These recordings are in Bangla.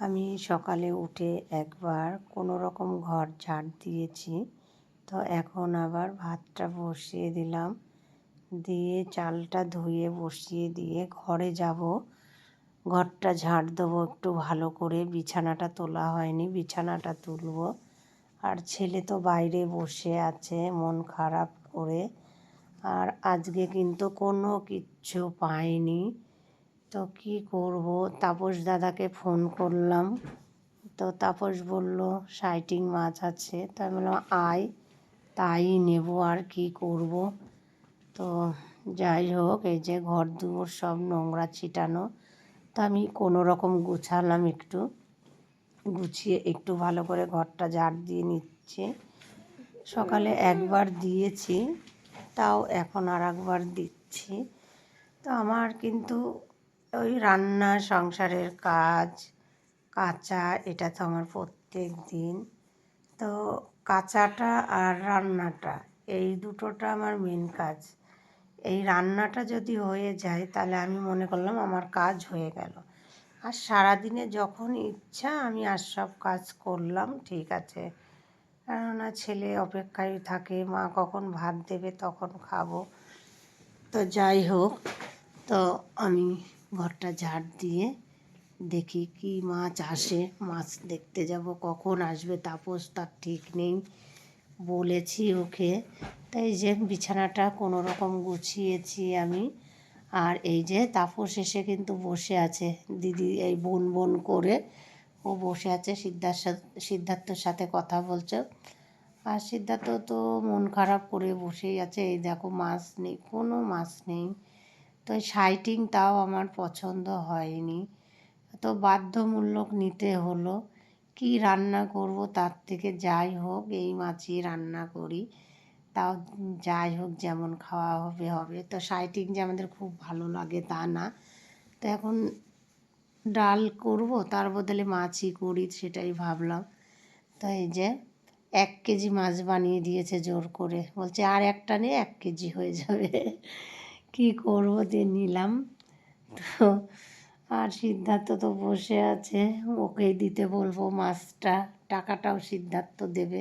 আমি সকালে উঠে একবার কোনো রকম ঘর ঝাড় দিয়েছি। তো এখন আবার ভাতটা বসিয়ে দিলাম। দিয়ে চালটা ধুয়ে বসিয়ে দিয়ে ঘরে যাব। ঘরটা ঝাড় দেবো একটু ভালো করে। বিছানাটা তোলা হয়নি, বিছানাটা তুলবো। আর ছেলে তো বাইরে বসে আছে, মন খারাপ করে। আর আজকে কিন্তু কোনো কিচ্ছু পাইনি। তো কি করব? তাপস দাদাকে ফোন করলাম। তো তাপস বলল সাইটিং মাছ আছে। তো আমি বললাম, আয়, তাই নেব, আর কি করব? তো যাই হোক, এই যে ঘর দুয়ার সব নোংরা ছিটানো। তো আমি কোনো রকম গুছালাম একটু। গুছিয়ে একটু ভালো করে ঘরটা ঝাড় দিয়ে নিচ্ছে। সকালে একবার দিয়েছি, তাও এখন আর একবার দিচ্ছি। তো আমার কিন্তু ওই রান্না, সংসারের কাজ, কাঁচা, এটা তো আমার প্রত্যেক দিন। তো কাঁচাটা আর রান্নাটা, এই দুটোটা আমার মেন কাজ। এই রান্নাটা যদি হয়ে যায়, তাহলে আমি মনে করলাম আমার কাজ হয়ে গেল। আর সারাদিনে যখন ইচ্ছা, আমি আর সব কাজ করলাম, ঠিক আছে। কেননা ছেলে অপেক্ষায় থাকে, মা কখন ভাত দেবে তখন খাব। তো যাই হোক, তো আমি ঘরটা ঝাড় দিয়ে দেখি কি মাছ আসে, মাছ দেখতে যাব কখন আসবে তাপস তার ঠিক নেই। বলেছি ওকে, তাই যে বিছানাটা কোনো রকম গুছিয়েছি আমি। আর এই যে তাপস এসে কিন্তু বসে আছে, দিদি এই বোন বোন করে ও বসে আছে সিদ্ধার্থ সিদ্ধার্থর সাথে কথা বলছে। আর সিদ্ধার্থ তো মন খারাপ করে বসেই আছে, এই দেখো মাছ নেই, কোনো মাছ নেই। তো সাইটিং তাও আমার পছন্দ হয়নি। তো বাধ্যমূলক নিতে হলো। কি রান্না করব তার থেকে যাই হোক, এই মাছই রান্না করি। তাও যাই হোক, যেমন খাওয়া হবে হবে। তো সাইটিং যে আমাদের খুব ভালো লাগে তা না। তো এখন ডাল করব, তার বদলে মাছই করি সেটাই ভাবলাম। তো এই যে এক কেজি মাছ বানিয়ে দিয়েছে জোর করে। বলছে আর একটা নিয়ে এক কেজি হয়ে যাবে। কি করব যে নিলাম? তো আর সিদ্ধার্থ তো বসে আছে ওকেই দিতে বলব মাছটা, টাকাটাও সিদ্ধার্থ দেবে।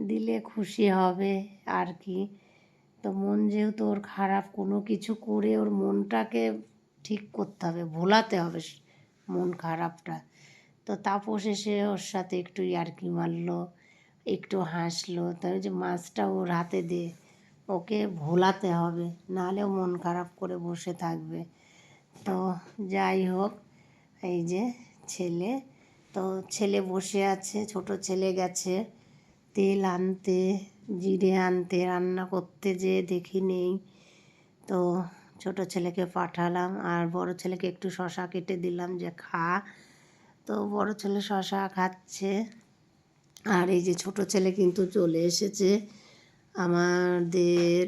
দিলে খুশি হবে আর কি। তো মন যেহেতু ওর খারাপ, কোনো কিছু করে ওর মনটাকে ঠিক করতে হবে, ভোলাতে হবে মন খারাপটা। তো তাপস এসে ওর সাথে একটু ইয়ার্কি মারলো, একটু হাসলো তাই যে মাছটা ওর হাতে দে ওকে ভোলাতে হবে নাহলেও মন খারাপ করে বসে থাকবে। তো যাই হোক, এই যে ছেলে, তো ছেলে বসে আছে, ছোট ছেলে গেছে, তেল আনতে, জিরে আনতে, রান্না করতে যে দেখি নেই। তো ছোট ছেলেকে পাঠালাম, আর বড় ছেলেকে একটু শশা কেটে দিলাম যে খা। তো বড় ছেলে শশা খাচ্ছে, আর এই যে ছোট ছেলে কিন্তু চলে এসেছে। আমাদের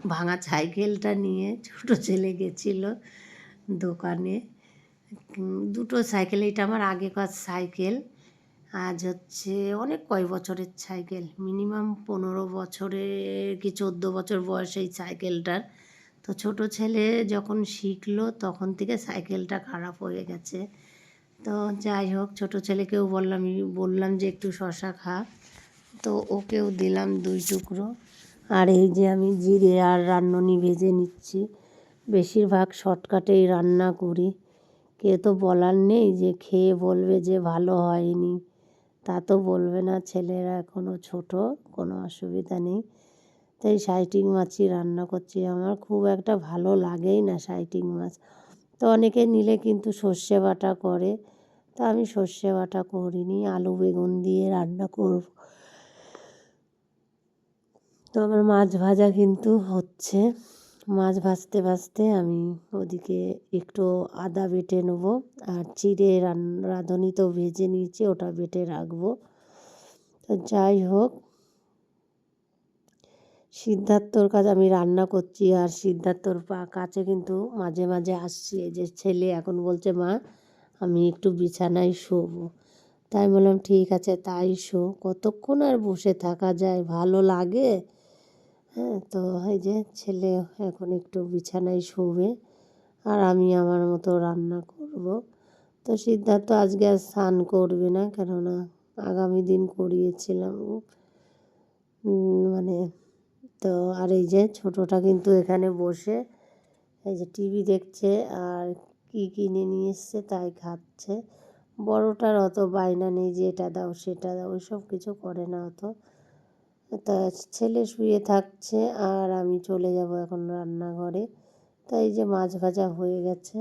ভাঙা সাইকেলটা নিয়ে ছোট ছেলে গেছিল দোকানে। দুটো সাইকেল এটা আমার আগেকার সাইকেল। আজ হচ্ছে অনেক কয় বছরের সাইকেল? মিনিমাম পনেরো বছরের কি চোদ্দ বছর বয়স এই সাইকেলটার। তো ছোট ছেলে যখন শিখলো, তখন থেকে সাইকেলটা খারাপ হয়ে গেছে। তো যাই হোক, ছোটো ছেলেকেও বললাম বললাম যে একটু শশা খা। তো ওকেও দিলাম দুই টুকরো। আর এই যে আমি জিরে আর রান্ননি ভেজে নিচ্ছি। বেশিরভাগ শর্টকাটেই রান্না করি। কে তো বলার নেই যে খেয়ে বলবে যে ভালো হয়নি। তা তো বলবে না, ছেলেরা এখনও ছোট, কোনো অসুবিধা নেই। তাই সাইটিং মাছই রান্না করছি। আমার খুব একটা ভালো লাগেই না সাইটিং মাছ। তো অনেকে নিলে কিন্তু সর্ষে বাটা করে। তো আমি সর্ষে বাটা করিনি, আলু বেগুন দিয়ে রান্না করব। তো আমার মাছ ভাজা কিন্তু হচ্ছে। মাছ ভাজতে ভাজতে আমি ওদিকে একটু আদা বেটে নেব আর চিড়ে রাঁধুনি তো ভেজে নিয়েছি, ওটা বেটে রাখব। তো যাই হোক, সিদ্ধার্থর কাছে আমি রান্না করছি আর সিদ্ধার্থর পা, কাছে কিন্তু মাঝে মাঝে আসছি এই যে ছেলে এখন বলছে, মা, আমি একটু বিছানায় শোবো। তাই বললাম, ঠিক আছে, তাই শো। কতক্ষণ আর বসে থাকা যায়? ভালো লাগে? হ্যাঁ তো এই যে ছেলে এখন একটু বিছানায় শোবে আর আমি আমার মতো রান্না করব। তো সিদ্ধার্থ আজকে আর স্নান করবে না কেননা আগামী দিন করিয়েছিলাম। মানে তো আর এই যে ছোটোটা কিন্তু এখানে বসে, এই যে টিভি দেখছে আর কি কিনে নিয়ে এসছে তাই খাচ্ছে। বড়টার অত বায়না নেই যে এটা দাও, সেটা দাও, ওইসব কিছু করে না অত। তা ছেলে শুয়ে থাকছে আর আমি চলে যাব এখন রান্নাঘরে। তাই যে মাছ ভাজা হয়ে গেছে।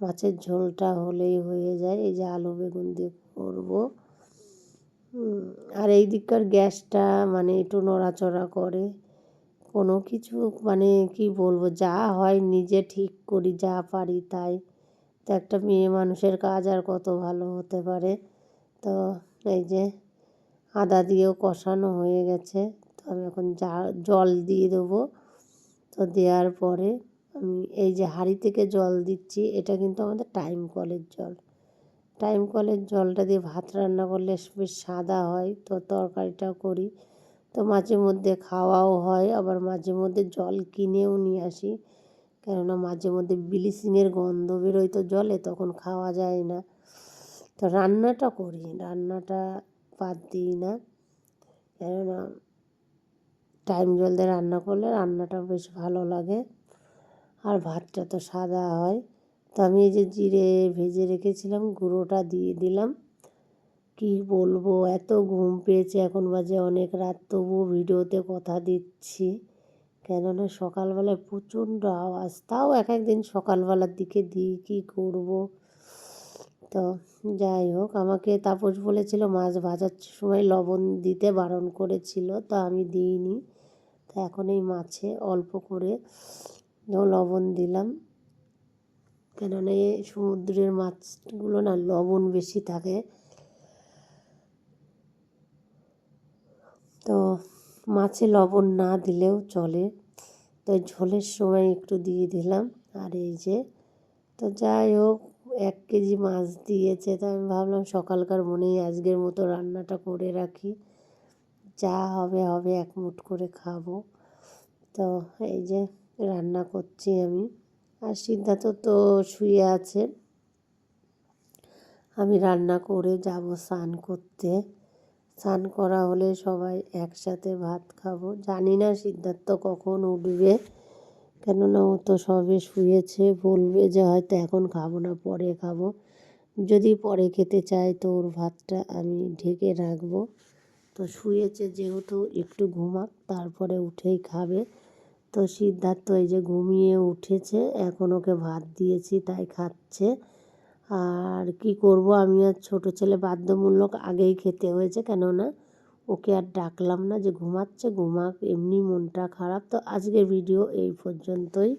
মাছের ঝোলটা হলেই হয়ে যায়। এই যে আলু বেগুন দিয়ে করব। আর এই দিককার গ্যাসটা মানে একটু নড়াচড়া করে। কোনো কিছু মানে কি বলব, যা হয় নিজে ঠিক করি, যা পারি তাই। তো একটা মেয়ে মানুষের কাজ আর কত ভালো হতে পারে। তো এই যে আদা দিয়েও কষানো হয়ে গেছে। তো আমি এখন জল দিয়ে দেবো। তো দেওয়ার পরে আমি এই যে হাঁড়ি থেকে জল দিচ্ছি, এটা কিন্তু আমাদের টাইম কলের জল। টাইম কলের জলটা দিয়ে ভাত রান্না করলে বেশ সাদা হয়, তো তরকারিটাও করি। তো মাঝে মধ্যে খাওয়াও হয়, আবার মাঝে মধ্যে জল কিনেও নিয়ে আসি। কেননা মাঝে মধ্যে ব্লিচিংয়ের গন্ধ বেরোয় তো জলে, তখন খাওয়া যায় না। তো রান্নাটা করি, রান্নাটা বাদ দিই না। কেননা টাইম জল দিয়ে রান্না করলে রান্নাটা বেশ ভালো লাগে। আর ভাতটা তো সাদা হয়। তো আমি এই যে জিরে ভেজে রেখেছিলাম, গুঁড়োটা দিয়ে দিলাম। কি বলব, এত ঘুম পেয়েছে এখন বাজে অনেক রাত, তবুও ভিডিওতে কথা দিচ্ছি। কেননা সকালবেলায় প্রচণ্ড আওয়াজ, তাও এক একদিন সকালবেলার দিকে দিই, কী করব? তো যাই হোক, আমাকে তাপস বলেছিল মাছ ভাজার সময় লবণ দিতে বারণ করেছিল, তো আমি দিইনি। তো এখন এই মাছে অল্প করে লবণ দিলাম। কেননা এই সমুদ্রের মাছগুলো না লবণ বেশি থাকে। তো মাছে লবণ না দিলেও চলে। তো ঝোলের সময় একটু দিয়ে দিলাম। আর এই যে তো যাই হোক, এক কেজি মাছ দিয়েছে। তো আমি ভাবলাম সকালকার মনেই আজকের মতো রান্নাটা করে রাখি। যা হবে হবে, এক মুঠ করে খাব। তো এই যে রান্না করছি আমি। আর সিদ্ধার্থ তো শুয়ে আছে। আমি রান্না করে যাব স্নান করতে। স্নান করা হলে সবাই একসাথে ভাত খাব। জানি না সিদ্ধার্থ কখন উঠবে। কেননা ও তো সবে শুয়েছে, বলবে যে হয়তো এখন খাব না, পরে খাব। যদি পরে খেতে চায় তো ওর ভাতটা আমি ঢেকে রাখব। তো শুয়েছে যেহেতু, একটু ঘুমাক, তারপরে উঠেই খাবে। তো সিদ্ধার্থ এই যে ঘুমিয়ে উঠেছে, এখন ওকে ভাত দিয়েছি, তাই খাচ্ছে। আর কি করব, আমি আর ছোটো ছেলে বাধ্যমূলক আগেই খেতে হয়েছে, কেননা ওকে আর ডাকলাম না যে ঘুমাচ্ছে, ঘুমাক, এমনি মনটা খারাপ। তো আজকের ভিডিও এই পর্যন্তই।